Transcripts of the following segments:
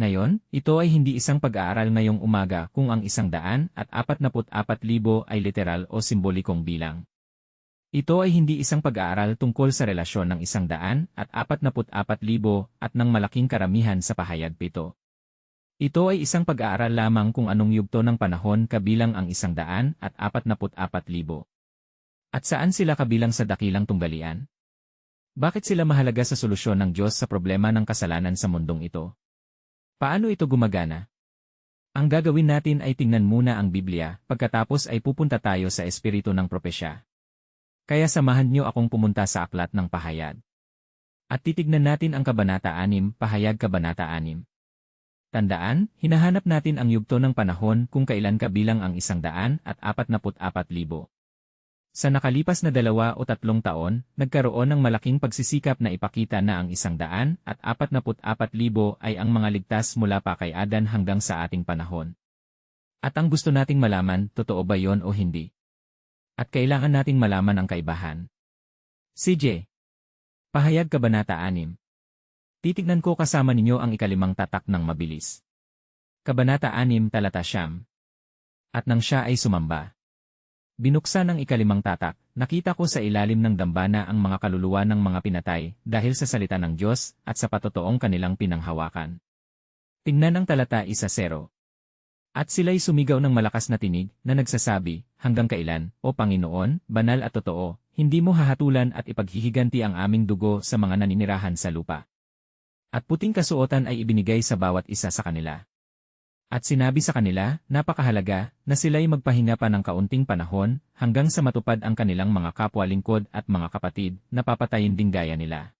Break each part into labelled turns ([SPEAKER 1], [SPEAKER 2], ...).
[SPEAKER 1] Ngayon, ito ay hindi isang pag-aaral ngayong umaga kung ang isang daan at apat apat libo ay literal o simbolikong bilang. Ito ay hindi isang pag-aaral tungkol sa relasyon ng isang daan at apat apat libo at ng malaking karamihan sa pahayag pito. Ito ay isang pag-aaral lamang kung anong yugto ng panahon kabilang ang isang daan at apat apat libo. At saan sila kabilang sa dakilang tunggalian? Bakit sila mahalaga sa solusyon ng Diyos sa problema ng kasalanan sa mundong ito? Paano ito gumagana? Ang gagawin natin ay tingnan muna ang Biblia, pagkatapos ay pupunta tayo sa espiritu ng propesya. Kaya samahan niyo akong pumunta sa aklat ng pahayag. At titignan natin ang Kabanata 6, Pahayag Kabanata 6. Tandaan, hinahanap natin ang yugto ng panahon kung kailan kabilang ang isang daan at apat naput apat libo. Sa nakalipas na dalawa o tatlong taon, nagkaroon ng malaking pagsisikap na ipakita na ang isang daan at apat apat libo ay ang mga ligtas mula pa kay Adan hanggang sa ating panahon. At ang gusto nating malaman, totoo ba yon o hindi? At kailangan nating malaman ang kaibahan. CJ. Pahayag Kabanata 6. Titignan ko kasama ninyo ang ikalimang tatak ng mabilis. Kabanata 6 Talata Siyam. At nang siya ay sumamba. Binuksan ang ikalimang tatak, nakita ko sa ilalim ng dambana ang mga kaluluwa ng mga pinatay dahil sa salita ng Diyos at sa patotoong kanilang pinanghawakan. Tingnan ang talata isa zero. At sila'y sumigaw ng malakas na tinig na nagsasabi, hanggang kailan, O Panginoon, banal at totoo, hindi mo hahatulan at ipaghihiganti ang aming dugo sa mga naninirahan sa lupa. At puting kasuotan ay ibinigay sa bawat isa sa kanila. At sinabi sa kanila, napakahalaga, na sila'y magpahinga pa ng kaunting panahon, hanggang sa matupad ang kanilang mga kapwa lingkod at mga kapatid, na papatayin din gaya nila.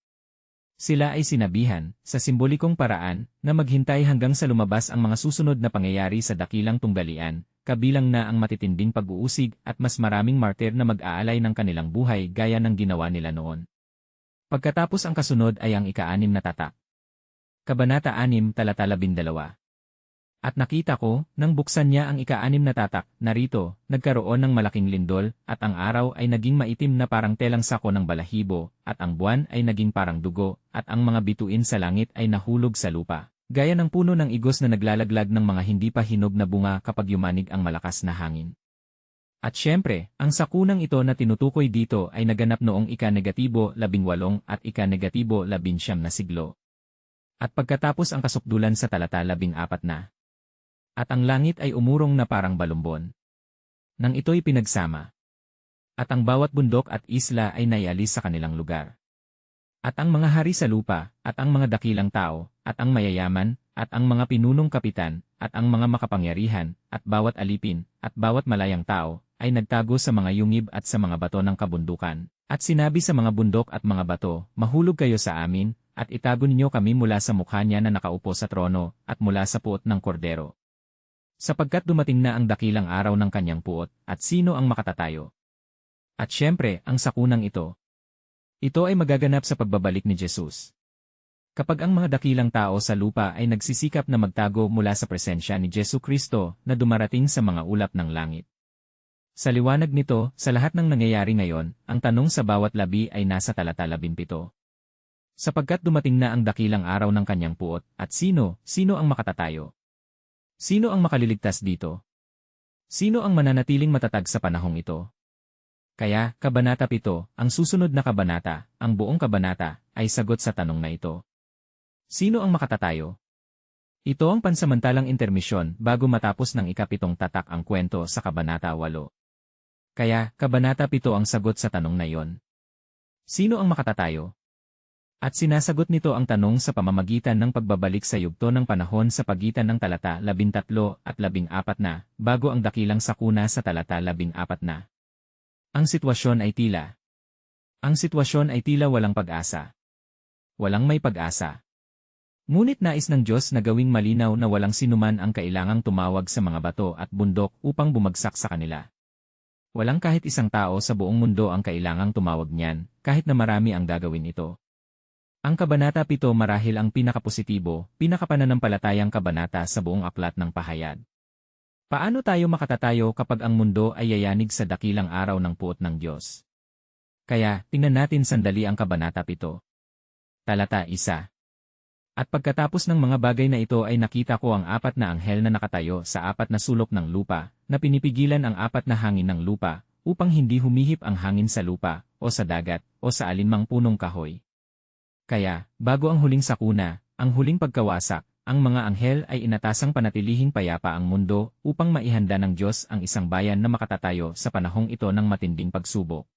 [SPEAKER 1] Sila ay sinabihan, sa simbolikong paraan, na maghintay hanggang sa lumabas ang mga susunod na pangyayari sa dakilang tunggalian, kabilang na ang matitinding pag-uusig at mas maraming martir na mag-aalay ng kanilang buhay gaya ng ginawa nila noon. Pagkatapos ang kasunod ay ang ika-anim na tatak. Kabanata 6, talata 12. At nakita ko, nang buksan niya ang ika-anim na tatak, narito, nagkaroon ng malaking lindol, at ang araw ay naging maitim na parang telang sako ng balahibo, at ang buwan ay naging parang dugo, at ang mga bituin sa langit ay nahulog sa lupa. Gaya ng puno ng igos na naglalaglag ng mga hindi pa hinog na bunga kapag yumanig ang malakas na hangin. At syempre, ang sakunang ito na tinutukoy dito ay naganap noong ika-negatibo labing walong at ika-negatibo labinsyam na siglo. At pagkatapos ang kasukdulan sa talata labing apat na, at ang langit ay umurong na parang balumbon. Nang ito'y pinagsama. At ang bawat bundok at isla ay naialis sa kanilang lugar. At ang mga hari sa lupa, at ang mga dakilang tao, at ang mayayaman, at ang mga pinunong kapitan, at ang mga makapangyarihan, at bawat alipin, at bawat malayang tao, ay nagtago sa mga yungib at sa mga bato ng kabundukan. At sinabi sa mga bundok at mga bato, mahulog kayo sa amin, at itago ninyo kami mula sa mukha niya na nakaupo sa trono, at mula sa puot ng kordero sapagkat dumating na ang dakilang araw ng kanyang puot, at sino ang makatatayo. At syempre, ang sakunang ito. Ito ay magaganap sa pagbabalik ni Jesus. Kapag ang mga dakilang tao sa lupa ay nagsisikap na magtago mula sa presensya ni Jesu Kristo na dumarating sa mga ulap ng langit. Sa liwanag nito, sa lahat ng nangyayari ngayon, ang tanong sa bawat labi ay nasa talata 17. Sapagkat dumating na ang dakilang araw ng kanyang puot, at sino, sino ang makatatayo? Sino ang makaliligtas dito? Sino ang mananatiling matatag sa panahong ito? Kaya, Kabanata 7, ang susunod na kabanata, ang buong kabanata, ay sagot sa tanong na ito. Sino ang makatatayo? Ito ang pansamantalang intermisyon bago matapos ng ikapitong tatak ang kwento sa Kabanata 8. Kaya, Kabanata 7 ang sagot sa tanong na iyon. Sino ang makatatayo? At sinasagot nito ang tanong sa pamamagitan ng pagbabalik sa yugto ng panahon sa pagitan ng talata 13 at 14 na, bago ang dakilang sakuna sa talata 14 na. Ang sitwasyon ay tila. Ang sitwasyon ay tila walang pag-asa. Walang may pag-asa. Ngunit nais ng Diyos na gawing malinaw na walang sinuman ang kailangang tumawag sa mga bato at bundok upang bumagsak sa kanila. Walang kahit isang tao sa buong mundo ang kailangang tumawag niyan, kahit na marami ang gagawin ito. Ang Kabanata 7 marahil ang pinakapositibo, pinakapananampalatayang kabanata sa buong aklat ng pahayag. Paano tayo makatatayo kapag ang mundo ay yayanig sa dakilang araw ng puot ng Diyos? Kaya, tingnan natin sandali ang Kabanata 7. Talata 1. At pagkatapos ng mga bagay na ito ay nakita ko ang apat na anghel na nakatayo sa apat na sulok ng lupa, na pinipigilan ang apat na hangin ng lupa, upang hindi humihip ang hangin sa lupa, o sa dagat, o sa alinmang punong kahoy. Kaya, bago ang huling sakuna, ang huling pagkawasak, ang mga anghel ay inatasang panatilihing payapa ang mundo upang maihanda ng Diyos ang isang bayan na makatatayo sa panahong ito ng matinding pagsubok.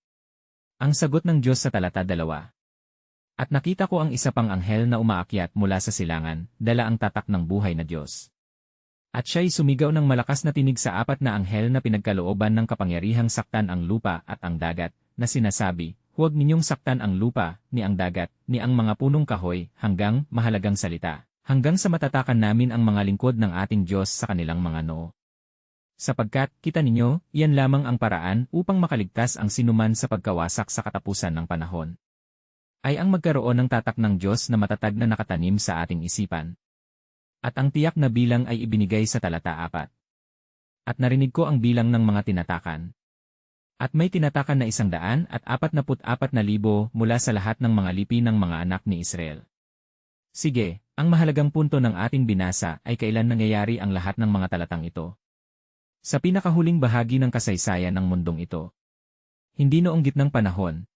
[SPEAKER 1] Ang sagot ng Diyos sa talata dalawa. At nakita ko ang isa pang anghel na umaakyat mula sa silangan, dala ang tatak ng buhay na Diyos. At siya'y sumigaw ng malakas na tinig sa apat na anghel na pinagkalooban ng kapangyarihang saktan ang lupa at ang dagat, na sinasabi, Huwag ninyong saktan ang lupa, ni ang dagat, ni ang mga punong kahoy, hanggang mahalagang salita, hanggang sa matatakan namin ang mga lingkod ng ating Diyos sa kanilang mga noo. Sapagkat, kita ninyo, iyan lamang ang paraan upang makaligtas ang sinuman sa pagkawasak sa katapusan ng panahon ay ang magkaroon ng tatak ng Diyos na matatag na nakatanim sa ating isipan. At ang tiyak na bilang ay ibinigay sa talata 4. At narinig ko ang bilang ng mga tinatakan. At may tinatakan na isang daan at apat apat na libo mula sa lahat ng mga lipi ng mga anak ni Israel. Sige, ang mahalagang punto ng ating binasa ay kailan nangyayari ang lahat ng mga talatang ito. Sa pinakahuling bahagi ng kasaysayan ng mundong ito. Hindi noong gitnang panahon,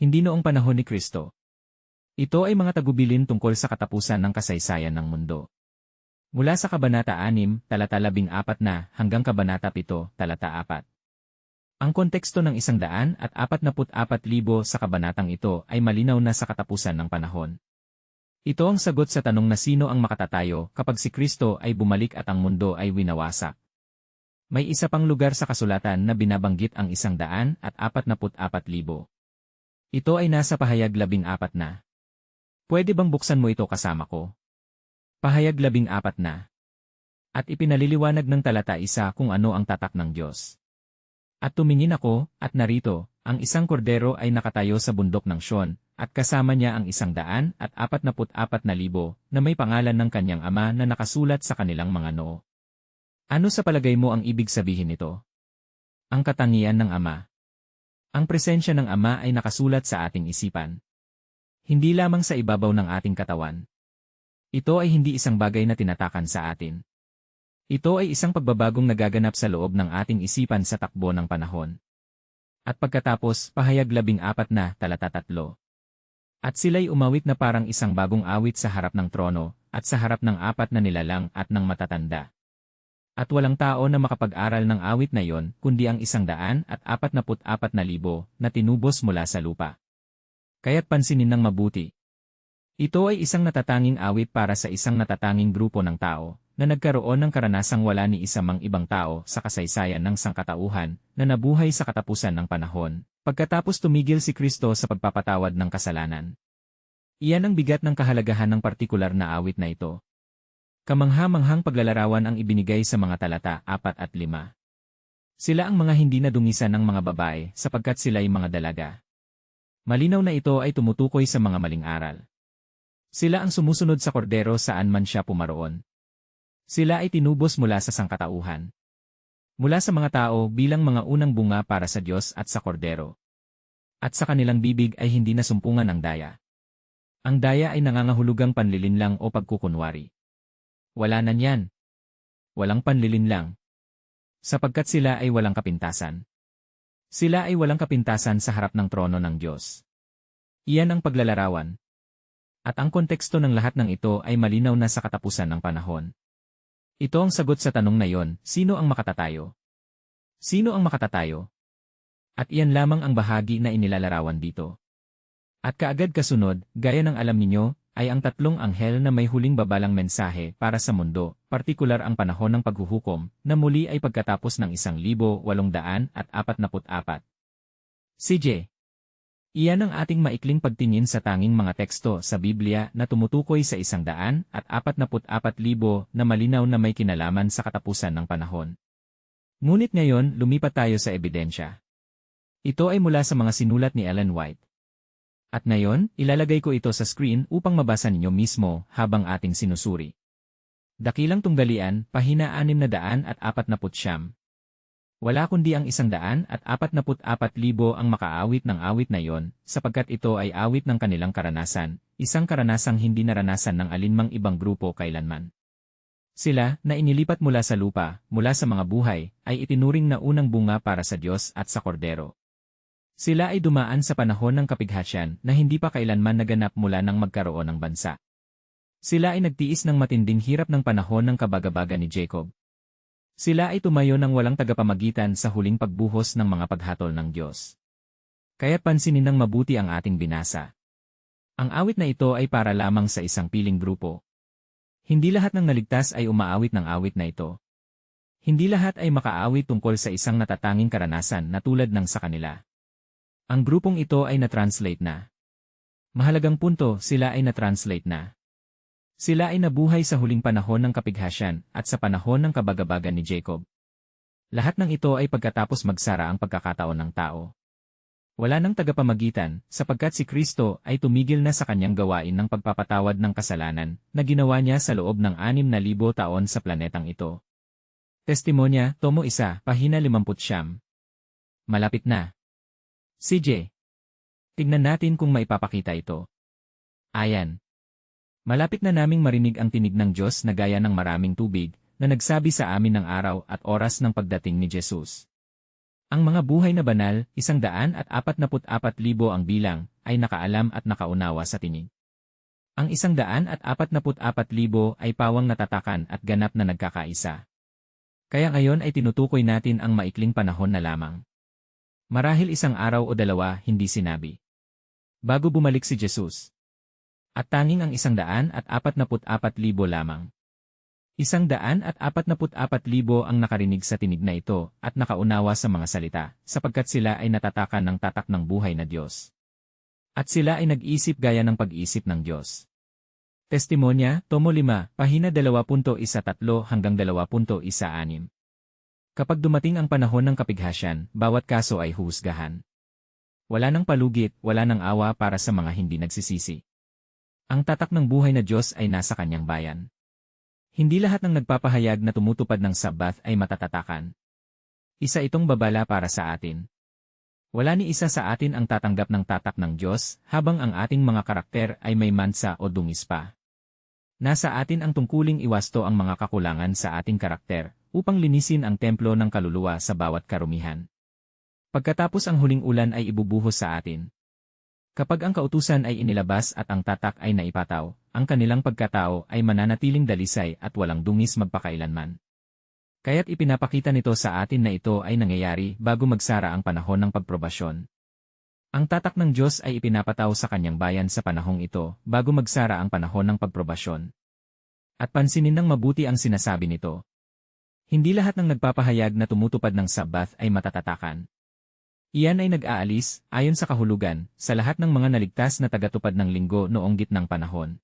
[SPEAKER 1] hindi noong panahon ni Kristo. Ito ay mga tagubilin tungkol sa katapusan ng kasaysayan ng mundo. Mula sa Kabanata 6, talata 14 na, hanggang Kabanata 7, talata 4. Ang konteksto ng isang daan at apat na apat libo sa kabanatang ito ay malinaw na sa katapusan ng panahon. Ito ang sagot sa tanong na sino ang makatatayo kapag si Kristo ay bumalik at ang mundo ay winawasak. May isa pang lugar sa kasulatan na binabanggit ang isang daan at apat na apat libo. Ito ay nasa pahayag labing apat na. Pwede bang buksan mo ito kasama ko? Pahayag labing apat na. At ipinaliliwanag ng talata isa kung ano ang tatak ng Diyos. At tumingin ako, at narito, ang isang kordero ay nakatayo sa bundok ng Sion, at kasama niya ang isang daan at apat na apat na libo, na may pangalan ng kanyang ama na nakasulat sa kanilang mga noo. Ano sa palagay mo ang ibig sabihin nito? Ang katangian ng Ama. Ang presensya ng Ama ay nakasulat sa ating isipan. Hindi lamang sa ibabaw ng ating katawan. Ito ay hindi isang bagay na tinatakan sa atin. Ito ay isang pagbabagong nagaganap sa loob ng ating isipan sa takbo ng panahon. At pagkatapos, pahayag labing apat na, talata tatlo. At sila'y umawit na parang isang bagong awit sa harap ng trono, at sa harap ng apat na nilalang at ng matatanda. At walang tao na makapag-aral ng awit na yon, kundi ang isang daan at apat na apat na libo na tinubos mula sa lupa. Kaya't pansinin ng mabuti. Ito ay isang natatanging awit para sa isang natatanging grupo ng tao, na nagkaroon ng karanasang wala ni isa ibang tao sa kasaysayan ng sangkatauhan na nabuhay sa katapusan ng panahon, pagkatapos tumigil si Kristo sa pagpapatawad ng kasalanan. Iyan ang bigat ng kahalagahan ng partikular na awit na ito, Kamangha-manghang paglalarawan ang ibinigay sa mga talata 4 at 5. Sila ang mga hindi nadungisan ng mga babae sapagkat sila'y mga dalaga. Malinaw na ito ay tumutukoy sa mga maling aral. Sila ang sumusunod sa kordero saan man siya pumaroon. Sila ay tinubos mula sa sangkatauhan. Mula sa mga tao bilang mga unang bunga para sa Diyos at sa kordero. At sa kanilang bibig ay hindi nasumpungan ang daya. Ang daya ay nangangahulugang panlilinlang o pagkukunwari. Wala na niyan. Walang panlilin lang. Sapagkat sila ay walang kapintasan. Sila ay walang kapintasan sa harap ng trono ng Diyos. Iyan ang paglalarawan. At ang konteksto ng lahat ng ito ay malinaw na sa katapusan ng panahon. Ito ang sagot sa tanong na yon, sino ang makatatayo? Sino ang makatatayo? At iyan lamang ang bahagi na inilalarawan dito. At kaagad kasunod, gaya ng alam ninyo, ay ang tatlong anghel na may huling babalang mensahe para sa mundo, partikular ang panahon ng paghuhukom, na muli ay pagkatapos ng isang libo walong daan at apat naput apat. CJ. Iyan ang ating maikling pagtingin sa tanging mga teksto sa Biblia na tumutukoy sa isang daan at apat apat libo na malinaw na may kinalaman sa katapusan ng panahon. Ngunit ngayon, lumipat tayo sa ebidensya. Ito ay mula sa mga sinulat ni Ellen White. At ngayon, ilalagay ko ito sa screen upang mabasa ninyo mismo habang ating sinusuri. Dakilang tunggalian, pahina 600 at 49. Wala kundi ang isang daan at apat apat libo ang makaawit ng awit na iyon, sapagkat ito ay awit ng kanilang karanasan, isang karanasang hindi naranasan ng alinmang ibang grupo kailanman. Sila, na inilipat mula sa lupa, mula sa mga buhay, ay itinuring na unang bunga para sa Diyos at sa Kordero. Sila ay dumaan sa panahon ng kapighatian na hindi pa kailanman naganap mula nang magkaroon ng bansa. Sila ay nagtiis ng matinding hirap ng panahon ng kabagabaga ni Jacob. Sila ay tumayo ng walang tagapamagitan sa huling pagbuhos ng mga paghatol ng Diyos. Kaya pansinin ng mabuti ang ating binasa. Ang awit na ito ay para lamang sa isang piling grupo. Hindi lahat ng naligtas ay umaawit ng awit na ito. Hindi lahat ay makaawit tungkol sa isang natatanging karanasan na tulad ng sa kanila. Ang grupong ito ay na-translate na. Mahalagang punto, sila ay na-translate na. Sila ay nabuhay sa huling panahon ng kapighasyan at sa panahon ng kabagabagan ni Jacob. Lahat ng ito ay pagkatapos magsara ang pagkakataon ng tao. Wala nang tagapamagitan, sapagkat si Kristo ay tumigil na sa kanyang gawain ng pagpapatawad ng kasalanan na ginawa niya sa loob ng anim na libo taon sa planetang ito. Testimonya, Tomo 1, Pahina 50 Malapit na. CJ. Tignan natin kung maipapakita ito. Ayan. Malapit na naming marinig ang tinig ng Diyos na gaya ng maraming tubig, na nagsabi sa amin ng araw at oras ng pagdating ni Jesus. Ang mga buhay na banal, isang daan at apat naput apat libo ang bilang, ay nakaalam at nakaunawa sa tinig. Ang isang daan at apat naput apat libo ay pawang natatakan at ganap na nagkakaisa. Kaya ngayon ay tinutukoy natin ang maikling panahon na lamang. Marahil isang araw o dalawa, hindi sinabi. Bago bumalik si Jesus. At tanging ang isang daan at apat na put apat libo lamang. Isang daan at apat na put apat libo ang nakarinig sa tinig na ito at nakaunawa sa mga salita, sapagkat sila ay natatakan ng tatak ng buhay na Diyos. At sila ay nag-isip gaya ng pag-isip ng Diyos. Testimonya, Tomo 5, Pahina 2.13 hanggang 2.16 Kapag dumating ang panahon ng kapighasyan, bawat kaso ay husgahan. Wala nang palugit, wala nang awa para sa mga hindi nagsisisi. Ang tatak ng buhay na Diyos ay nasa kanyang bayan. Hindi lahat ng nagpapahayag na tumutupad ng Sabbath ay matatatakan. Isa itong babala para sa atin. Wala ni isa sa atin ang tatanggap ng tatak ng Diyos habang ang ating mga karakter ay may mansa o dungis pa. Nasa atin ang tungkuling iwasto ang mga kakulangan sa ating karakter upang linisin ang templo ng kaluluwa sa bawat karumihan. Pagkatapos ang huling ulan ay ibubuhos sa atin. Kapag ang kautusan ay inilabas at ang tatak ay naipataw, ang kanilang pagkatao ay mananatiling dalisay at walang dungis magpakailanman. Kaya't ipinapakita nito sa atin na ito ay nangyayari bago magsara ang panahon ng pagprobasyon. Ang tatak ng Diyos ay ipinapataw sa kanyang bayan sa panahong ito bago magsara ang panahon ng pagprobasyon. At pansinin ng mabuti ang sinasabi nito. Hindi lahat ng nagpapahayag na tumutupad ng Sabbath ay matatatakan. Iyan ay nag-aalis, ayon sa kahulugan, sa lahat ng mga naligtas na tagatupad ng linggo noong gitnang panahon.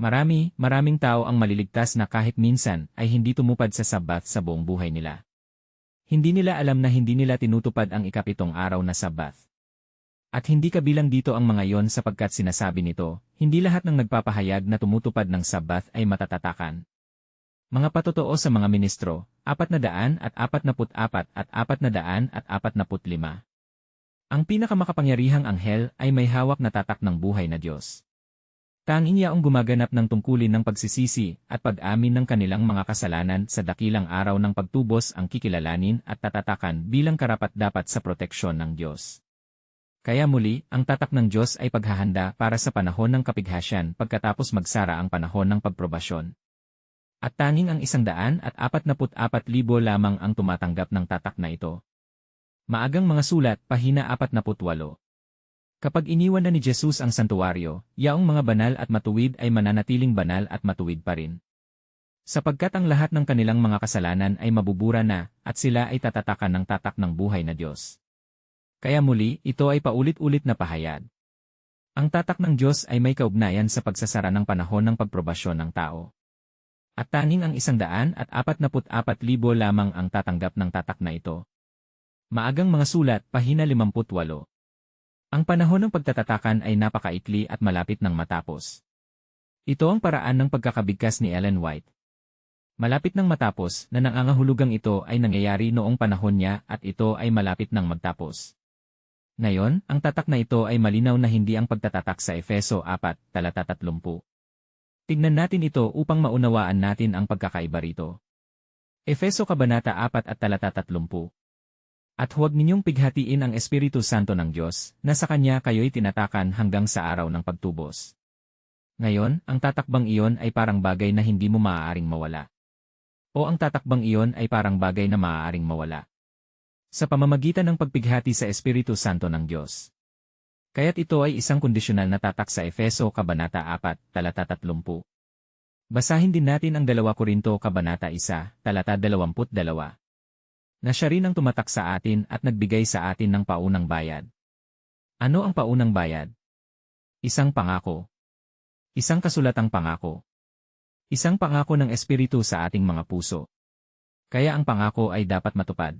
[SPEAKER 1] Marami, maraming tao ang maliligtas na kahit minsan ay hindi tumupad sa Sabbath sa buong buhay nila. Hindi nila alam na hindi nila tinutupad ang ikapitong araw na Sabbath. At hindi kabilang dito ang mga yon sapagkat sinasabi nito, hindi lahat ng nagpapahayag na tumutupad ng Sabbath ay matatatakan. Mga patotoo sa mga ministro, apat na daan at apat na put apat at apat na daan at apat na put lima. Ang pinakamakapangyarihang anghel ay may hawak na tatak ng buhay na Diyos. Tanging yaong gumaganap ng tungkulin ng pagsisisi at pag-amin ng kanilang mga kasalanan sa dakilang araw ng pagtubos ang kikilalanin at tatatakan bilang karapat-dapat sa proteksyon ng Diyos. Kaya muli, ang tatak ng Diyos ay paghahanda para sa panahon ng kapighasyan pagkatapos magsara ang panahon ng pagprobasyon at tanging ang isang daan at apat na apat libo lamang ang tumatanggap ng tatak na ito. Maagang mga sulat, pahina apat na putwalo. Kapag iniwan na ni Jesus ang santuwaryo, yaong mga banal at matuwid ay mananatiling banal at matuwid pa rin. Sapagkat ang lahat ng kanilang mga kasalanan ay mabubura na, at sila ay tatatakan ng tatak ng buhay na Diyos. Kaya muli, ito ay paulit-ulit na pahayag. Ang tatak ng Diyos ay may kaugnayan sa pagsasara ng panahon ng pagprobasyon ng tao. At tanging ang isang daan at apat na apat libo lamang ang tatanggap ng tatak na ito. Maagang mga sulat, pahina 58. Ang panahon ng pagtatatakan ay napakaikli at malapit ng matapos. Ito ang paraan ng pagkakabigkas ni Ellen White. Malapit nang matapos na nangangahulugang ito ay nangyayari noong panahon niya at ito ay malapit nang magtapos. Ngayon, ang tatak na ito ay malinaw na hindi ang pagtatatak sa Efeso 4, talata 30. Tignan natin ito upang maunawaan natin ang pagkakaiba rito. Efeso Kabanata 4 at talata 30. At huwag ninyong pighatiin ang Espiritu Santo ng Diyos, na sa Kanya kayo'y tinatakan hanggang sa araw ng pagtubos. Ngayon, ang tatakbang iyon ay parang bagay na hindi mo maaaring mawala. O ang tatakbang iyon ay parang bagay na maaaring mawala. Sa pamamagitan ng pagpighati sa Espiritu Santo ng Diyos. Kaya't ito ay isang kondisyonal na tatak sa Efeso Kabanata 4, talata 30. Basahin din natin ang 2 Korinto Kabanata 1, talata 22 na siya rin ang tumatak sa atin at nagbigay sa atin ng paunang bayad. Ano ang paunang bayad? Isang pangako. Isang kasulatang pangako. Isang pangako ng Espiritu sa ating mga puso. Kaya ang pangako ay dapat matupad.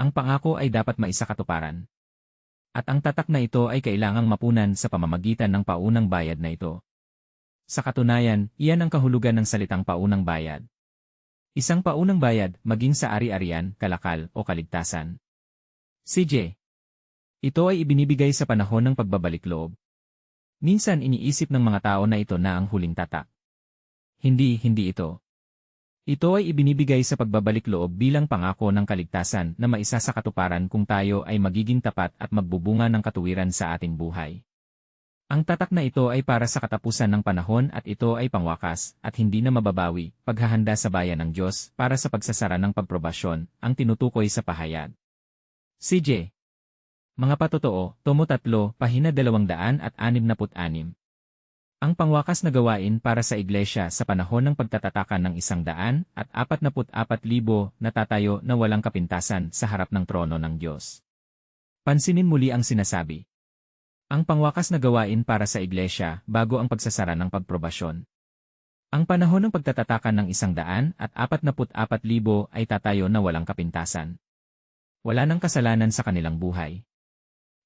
[SPEAKER 1] Ang pangako ay dapat maisakatuparan. At ang tatak na ito ay kailangang mapunan sa pamamagitan ng paunang bayad na ito. Sa katunayan, iyan ang kahulugan ng salitang paunang bayad. Isang paunang bayad, maging sa ari-arian, kalakal, o kaligtasan. CJ. Ito ay ibinibigay sa panahon ng pagbabalik loob. Minsan iniisip ng mga tao na ito na ang huling tatak. Hindi, hindi ito. Ito ay ibinibigay sa pagbabalik loob bilang pangako ng kaligtasan na maisa sa katuparan kung tayo ay magiging tapat at magbubunga ng katuwiran sa ating buhay. Ang tatak na ito ay para sa katapusan ng panahon at ito ay pangwakas at hindi na mababawi, paghahanda sa bayan ng Diyos para sa pagsasara ng pagprobasyon, ang tinutukoy sa pahayag. CJ. Mga patotoo, Tomo 3, pahina 266. Ang pangwakas na gawain para sa iglesia sa panahon ng pagtatatakan ng isang daan at 44,000 na tatayo na walang kapintasan sa harap ng trono ng Diyos. Pansinin muli ang sinasabi. Ang pangwakas na gawain para sa iglesia bago ang pagsasara ng pagprobasyon. Ang panahon ng pagtatatakan ng isang daan at 44,000 ay tatayo na walang kapintasan. Wala nang kasalanan sa kanilang buhay.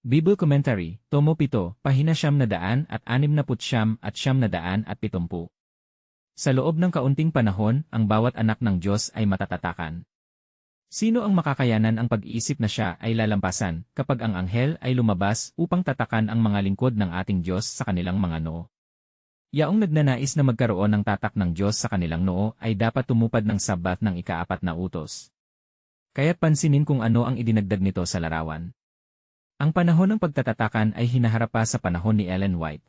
[SPEAKER 1] Bible Commentary, Tomo 7, Pahina siyam na daan at anim na putsyam at siyam na daan at pitumpu. Sa loob ng kaunting panahon, ang bawat anak ng Diyos ay matatatakan. Sino ang makakayanan ang pag-iisip na siya ay lalampasan kapag ang anghel ay lumabas upang tatakan ang mga lingkod ng ating Diyos sa kanilang mga noo? Yaong nagnanais na magkaroon ng tatak ng Diyos sa kanilang noo ay dapat tumupad ng sabat ng ikaapat na utos. Kaya't pansinin kung ano ang idinagdag nito sa larawan. Ang panahon ng pagtatatakan ay hinaharap pa sa panahon ni Ellen White.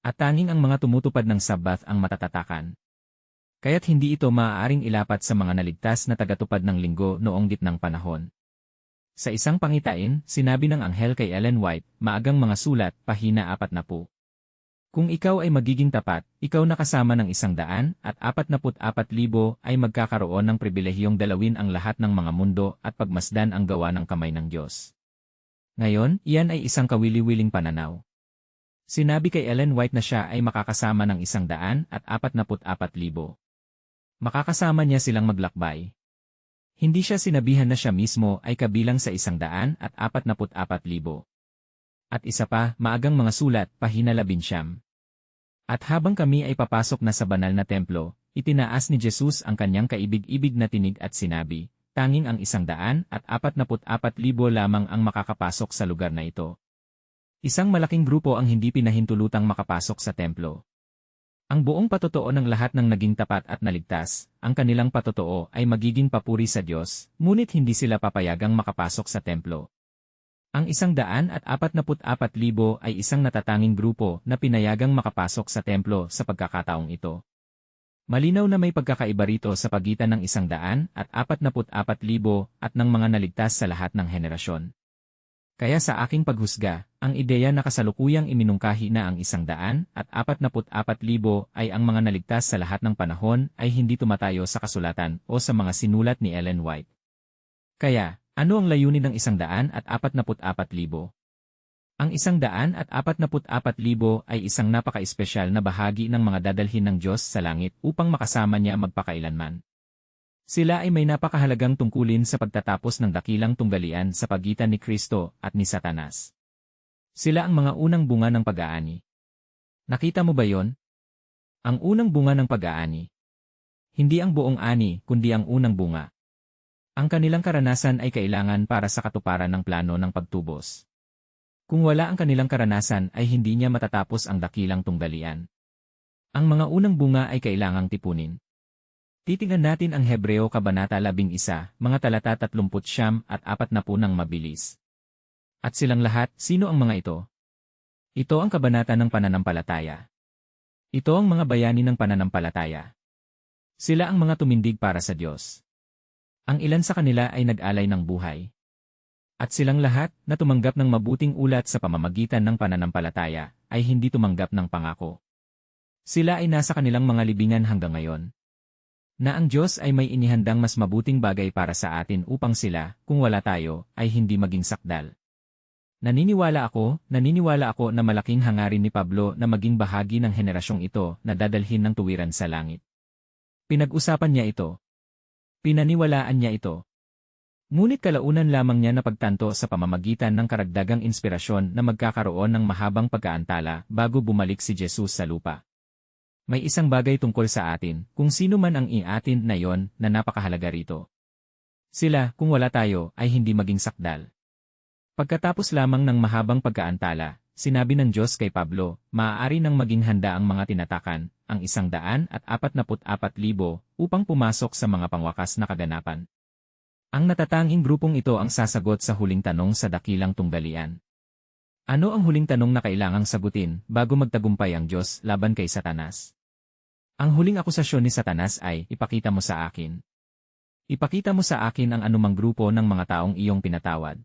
[SPEAKER 1] At tanging ang mga tumutupad ng sabat ang matatatakan. Kaya't hindi ito maaaring ilapat sa mga naligtas na tagatupad ng linggo noong gitnang panahon. Sa isang pangitain, sinabi ng anghel kay Ellen White, maagang mga sulat, pahina apat na po. Kung ikaw ay magiging tapat, ikaw na kasama ng isang daan at apat na apat libo ay magkakaroon ng pribilehiyong dalawin ang lahat ng mga mundo at pagmasdan ang gawa ng kamay ng Diyos. Ngayon, iyan ay isang kawili-wiling pananaw. Sinabi kay Ellen White na siya ay makakasama ng isang daan at apat na apat libo. Makakasama niya silang maglakbay. Hindi siya sinabihan na siya mismo ay kabilang sa isang daan at apat na apat libo. At isa pa, maagang mga sulat, pahina labinsyam. At habang kami ay papasok na sa banal na templo, itinaas ni Jesus ang kanyang kaibig-ibig na tinig at sinabi, tanging ang isang daan at apat libo lamang ang makakapasok sa lugar na ito. Isang malaking grupo ang hindi pinahintulutang makapasok sa templo. Ang buong patotoo ng lahat ng naging tapat at naligtas, ang kanilang patotoo ay magiging papuri sa Diyos, ngunit hindi sila papayagang makapasok sa templo. Ang isang daan at apat libo ay isang natatanging grupo na pinayagang makapasok sa templo sa pagkakataong ito. Malinaw na may pagkakaiba rito sa pagitan ng isang daan at apat apat libo at ng mga naligtas sa lahat ng henerasyon. Kaya sa aking paghusga, ang ideya na kasalukuyang iminungkahi na ang isang daan at apat apat libo ay ang mga naligtas sa lahat ng panahon ay hindi tumatayo sa kasulatan o sa mga sinulat ni Ellen White. Kaya, ano ang layunin ng isang daan at apat apat libo? Ang isang daan at apat apat libo ay isang napaka-espesyal na bahagi ng mga dadalhin ng Diyos sa langit upang makasama niya magpakailanman. Sila ay may napakahalagang tungkulin sa pagtatapos ng dakilang tunggalian sa pagitan ni Kristo at ni Satanas. Sila ang mga unang bunga ng pag-aani. Nakita mo ba yon? Ang unang bunga ng pag-aani. Hindi ang buong ani, kundi ang unang bunga. Ang kanilang karanasan ay kailangan para sa katuparan ng plano ng pagtubos. Kung wala ang kanilang karanasan ay hindi niya matatapos ang dakilang tunggalian. Ang mga unang bunga ay kailangang tipunin. Titingnan natin ang Hebreo Kabanata 11, mga talata 30 at 40 ng mabilis. At silang lahat, sino ang mga ito? Ito ang kabanata ng pananampalataya. Ito ang mga bayani ng pananampalataya. Sila ang mga tumindig para sa Diyos. Ang ilan sa kanila ay nag-alay ng buhay. At silang lahat, na tumanggap ng mabuting ulat sa pamamagitan ng pananampalataya, ay hindi tumanggap ng pangako. Sila ay nasa kanilang mga libingan hanggang ngayon. Na ang Diyos ay may inihandang mas mabuting bagay para sa atin upang sila, kung wala tayo, ay hindi maging sakdal. Naniniwala ako, naniniwala ako na malaking hangarin ni Pablo na maging bahagi ng henerasyong ito na dadalhin ng tuwiran sa langit. Pinag-usapan niya ito. Pinaniwalaan niya ito. Ngunit kalaunan lamang niya napagtanto sa pamamagitan ng karagdagang inspirasyon na magkakaroon ng mahabang pagkaantala bago bumalik si Jesus sa lupa. May isang bagay tungkol sa atin, kung sino man ang iatin na yon na napakahalaga rito. Sila, kung wala tayo, ay hindi maging sakdal. Pagkatapos lamang ng mahabang pagkaantala, sinabi ng Diyos kay Pablo, maaari nang maging handa ang mga tinatakan, ang isang daan at apat naput apat libo, upang pumasok sa mga pangwakas na kaganapan. Ang natatanging grupong ito ang sasagot sa huling tanong sa dakilang tunggalian. Ano ang huling tanong na kailangang sagutin bago magtagumpay ang Diyos laban kay Satanas? Ang huling akusasyon ni Satanas ay, ipakita mo sa akin. Ipakita mo sa akin ang anumang grupo ng mga taong iyong pinatawad.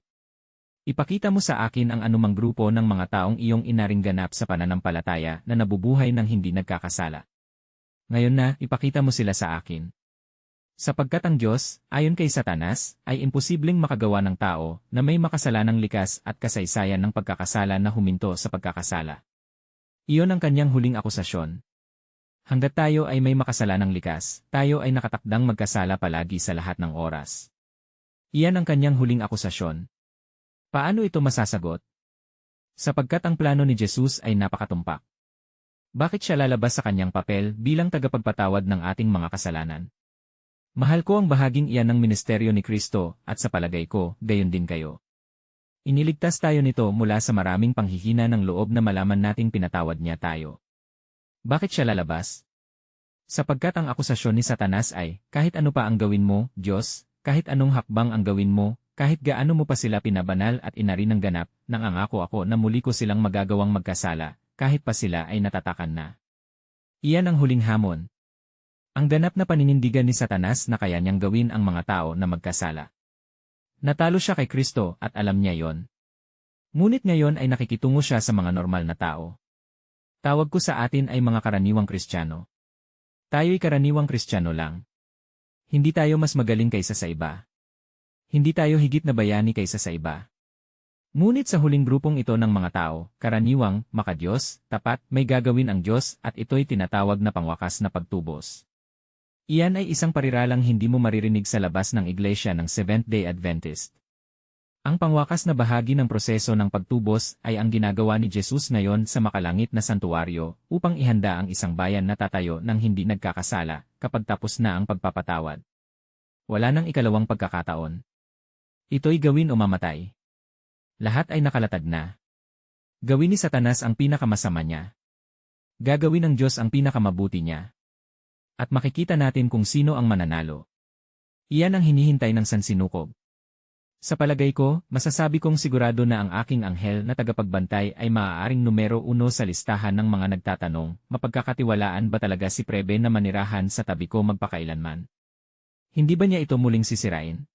[SPEAKER 1] Ipakita mo sa akin ang anumang grupo ng mga taong iyong inaring ganap sa pananampalataya na nabubuhay ng hindi nagkakasala. Ngayon na, ipakita mo sila sa akin. Sapagkat ang Diyos, ayon kay Satanas, ay imposibleng makagawa ng tao na may makasalanang likas at kasaysayan ng pagkakasala na huminto sa pagkakasala. Iyon ang kanyang huling akusasyon. Hanggat tayo ay may makasalanang likas, tayo ay nakatakdang magkasala palagi sa lahat ng oras. Iyan ang kanyang huling akusasyon. Paano ito masasagot? Sapagkat ang plano ni Jesus ay napakatumpak. Bakit siya lalabas sa kanyang papel bilang tagapagpatawad ng ating mga kasalanan? Mahal ko ang bahaging iyan ng ministeryo ni Kristo at sa palagay ko, gayon din kayo. Iniligtas tayo nito mula sa maraming panghihina ng loob na malaman nating pinatawad niya tayo. Bakit siya lalabas? Sapagkat ang akusasyon ni Satanas ay, kahit ano pa ang gawin mo, Diyos, kahit anong hakbang ang gawin mo, kahit gaano mo pa sila pinabanal at inari ng ganap, nang angako ako na muli ko silang magagawang magkasala, kahit pa sila ay natatakan na. Iyan ang huling hamon, ang ganap na paninindigan ni Satanas na kaya niyang gawin ang mga tao na magkasala. Natalo siya kay Kristo at alam niya yon. Ngunit ngayon ay nakikitungo siya sa mga normal na tao. Tawag ko sa atin ay mga karaniwang Kristiyano. Tayo'y karaniwang Kristiyano lang. Hindi tayo mas magaling kaysa sa iba. Hindi tayo higit na bayani kaysa sa iba. Ngunit sa huling grupong ito ng mga tao, karaniwang, makadiyos, tapat, may gagawin ang Diyos at ito'y tinatawag na pangwakas na pagtubos. Iyan ay isang pariralang hindi mo maririnig sa labas ng iglesia ng Seventh-day Adventist. Ang pangwakas na bahagi ng proseso ng pagtubos ay ang ginagawa ni Jesus ngayon sa makalangit na santuaryo upang ihanda ang isang bayan na tatayo ng hindi nagkakasala kapag tapos na ang pagpapatawad. Wala nang ikalawang pagkakataon. Ito'y gawin o mamatay. Lahat ay nakalatag na. Gawin ni Satanas ang pinakamasama niya. Gagawin ng Diyos ang pinakamabuti niya. At makikita natin kung sino ang mananalo. Iyan ang hinihintay ng sansinukob. Sa palagay ko, masasabi kong sigurado na ang aking anghel na tagapagbantay ay maaaring numero uno sa listahan ng mga nagtatanong, mapagkakatiwalaan ba talaga si Prebe na manirahan sa tabi ko magpakailanman? Hindi ba niya ito muling sisirain?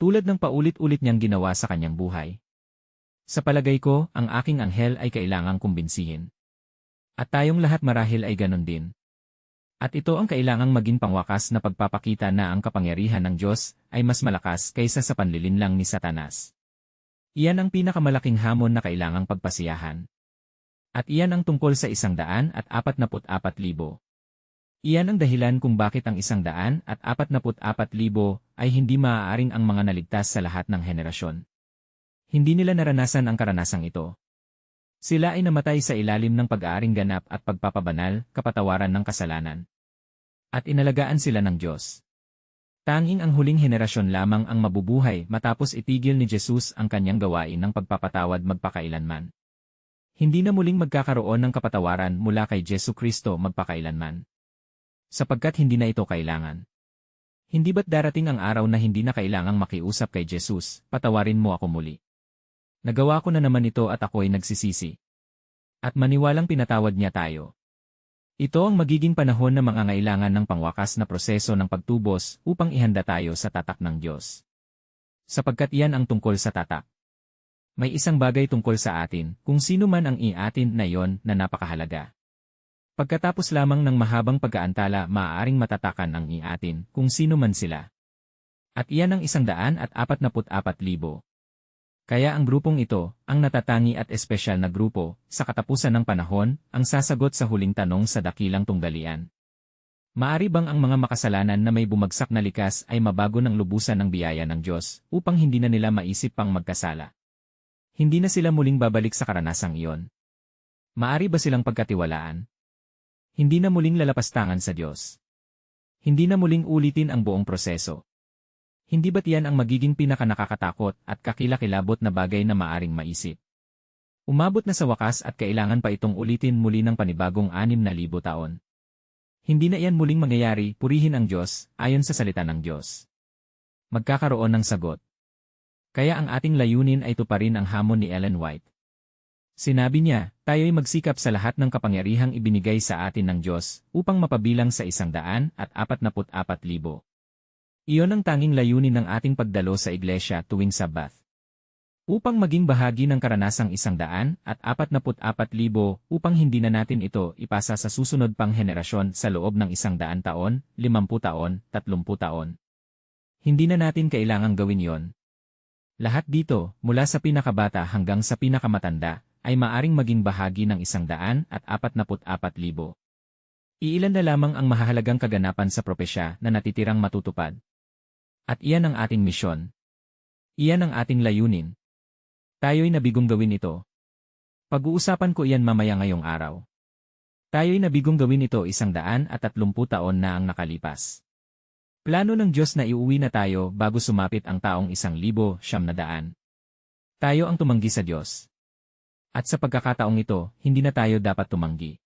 [SPEAKER 1] Tulad ng paulit-ulit niyang ginawa sa kanyang buhay. Sa palagay ko, ang aking anghel ay kailangang kumbinsihin. At tayong lahat marahil ay ganon din. At ito ang kailangang maging pangwakas na pagpapakita na ang kapangyarihan ng Diyos ay mas malakas kaysa sa panlilinlang ni Satanas. Iyan ang pinakamalaking hamon na kailangang pagpasiyahan. At iyan ang tungkol sa isang daan at apat naput apat libo. Iyan ang dahilan kung bakit ang isang daan at apat naput apat libo ay hindi maaaring ang mga naligtas sa lahat ng henerasyon. Hindi nila naranasan ang karanasang ito. Sila ay namatay sa ilalim ng pag-aaring ganap at pagpapabanal, kapatawaran ng kasalanan. At inalagaan sila ng Diyos. Tanging ang huling henerasyon lamang ang mabubuhay matapos itigil ni Jesus ang kanyang gawain ng pagpapatawad magpakailanman. Hindi na muling magkakaroon ng kapatawaran mula kay Jesu Kristo magpakailanman. Sapagkat hindi na ito kailangan. Hindi ba't darating ang araw na hindi na kailangang makiusap kay Jesus, patawarin mo ako muli. Nagawa ko na naman ito at ako'y nagsisisi. At maniwalang pinatawad niya tayo. Ito ang magiging panahon na mangangailangan ng pangwakas na proseso ng pagtubos upang ihanda tayo sa tatak ng Diyos. Sapagkat iyan ang tungkol sa tatak. May isang bagay tungkol sa atin, kung sino man ang i-atin na yon na napakahalaga. Pagkatapos lamang ng mahabang pagkaantala maaaring matatakan ang i-atin kung sino man sila. At iyan ang isang daan at apat na apat libo. Kaya ang grupong ito, ang natatangi at espesyal na grupo, sa katapusan ng panahon, ang sasagot sa huling tanong sa dakilang tunggalian. Maari bang ang mga makasalanan na may bumagsak na likas ay mabago ng lubusan ng biyaya ng Diyos upang hindi na nila maisip pang magkasala? Hindi na sila muling babalik sa karanasang iyon. Maari ba silang pagkatiwalaan? Hindi na muling lalapastangan sa Diyos. Hindi na muling ulitin ang buong proseso. Hindi ba't yan ang magiging pinakanakakatakot at kakilakilabot na bagay na maaring maisip? Umabot na sa wakas at kailangan pa itong ulitin muli ng panibagong anim na libo taon. Hindi na iyan muling mangyayari, purihin ang Diyos, ayon sa salita ng Diyos. Magkakaroon ng sagot. Kaya ang ating layunin ay tuparin ang hamon ni Ellen White. Sinabi niya, tayo'y magsikap sa lahat ng kapangyarihang ibinigay sa atin ng Diyos upang mapabilang sa isang daan at apat naput apat libo. Iyon ang tanging layunin ng ating pagdalo sa iglesia tuwing Sabath. Upang maging bahagi ng karanasang isang daan at apat apat libo upang hindi na natin ito ipasa sa susunod pang henerasyon sa loob ng isang daan taon, limampu taon, tatlumpu taon. Hindi na natin kailangang gawin yon. Lahat dito, mula sa pinakabata hanggang sa pinakamatanda, ay maaring maging bahagi ng isang daan at apat apat libo. Iilan na lamang ang mahahalagang kaganapan sa propesya na natitirang matutupad. At iyan ang ating misyon. Iyan ang ating layunin. Tayo'y nabigong gawin ito. Pag-uusapan ko iyan mamaya ngayong araw. Tayo'y nabigong gawin ito isang daan at tatlumpu taon na ang nakalipas. Plano ng Diyos na iuwi na tayo bago sumapit ang taong isang libo siyam na daan. Tayo ang tumanggi sa Diyos. At sa pagkakataong ito, hindi na tayo dapat tumanggi.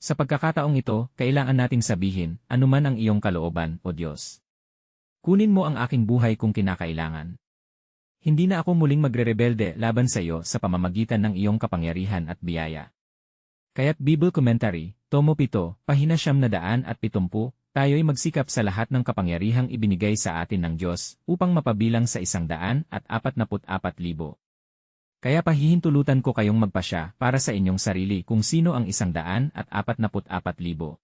[SPEAKER 1] Sa pagkakataong ito, kailangan nating sabihin, anuman ang iyong kalooban, O Diyos. Kunin mo ang aking buhay kung kinakailangan. Hindi na ako muling magre-rebelde laban sa iyo sa pamamagitan ng iyong kapangyarihan at biyaya. Kaya't Bible Commentary, Tomo 7, Pahina Siyam na daan at pitumpu, tayo'y magsikap sa lahat ng kapangyarihang ibinigay sa atin ng Diyos upang mapabilang sa isang daan at apat naput apat libo. Kaya pahihintulutan ko kayong magpasya para sa inyong sarili kung sino ang isang daan at apat naput apat libo.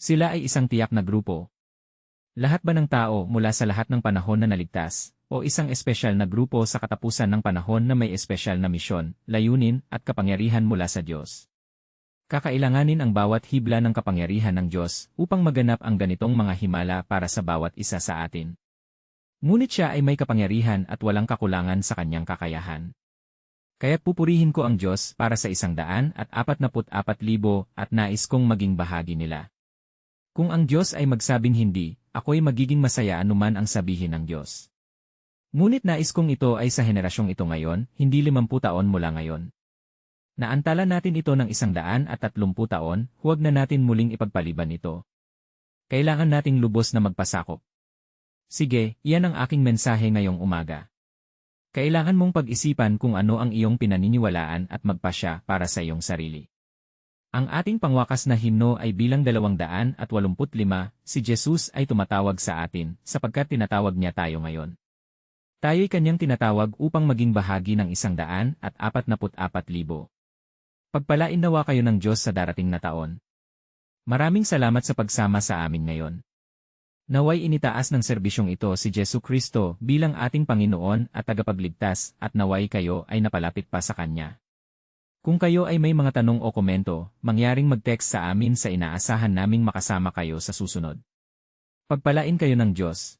[SPEAKER 1] Sila ay isang tiyak na grupo, lahat ba ng tao mula sa lahat ng panahon na naligtas, o isang espesyal na grupo sa katapusan ng panahon na may espesyal na misyon, layunin, at kapangyarihan mula sa Diyos? Kakailanganin ang bawat hibla ng kapangyarihan ng Diyos upang maganap ang ganitong mga himala para sa bawat isa sa atin. Ngunit siya ay may kapangyarihan at walang kakulangan sa kanyang kakayahan. Kaya pupurihin ko ang Diyos para sa isang daan at apat na apat libo at nais kong maging bahagi nila. Kung ang Diyos ay magsabing hindi, ako'y magiging masaya anuman ang sabihin ng Diyos. Ngunit nais kong ito ay sa henerasyong ito ngayon, hindi limampu taon mula ngayon. Naantala natin ito ng isang daan at tatlumpu taon, huwag na natin muling ipagpaliban ito. Kailangan nating lubos na magpasakop. Sige, iyan ang aking mensahe ngayong umaga. Kailangan mong pag-isipan kung ano ang iyong pinaniniwalaan at magpasya para sa iyong sarili. Ang ating pangwakas na himno ay bilang 285, si Jesus ay tumatawag sa atin, sapagkat tinatawag niya tayo ngayon. Tayo'y kanyang tinatawag upang maging bahagi ng isang daan at apat naput apat libo. Pagpalain nawa kayo ng Diyos sa darating na taon. Maraming salamat sa pagsama sa amin ngayon. Naway initaas ng serbisyong ito si Jesu Kristo bilang ating Panginoon at tagapagligtas at naway kayo ay napalapit pa sa Kanya. Kung kayo ay may mga tanong o komento, mangyaring mag-text sa amin sa inaasahan naming makasama kayo sa susunod. Pagpalain kayo ng Diyos.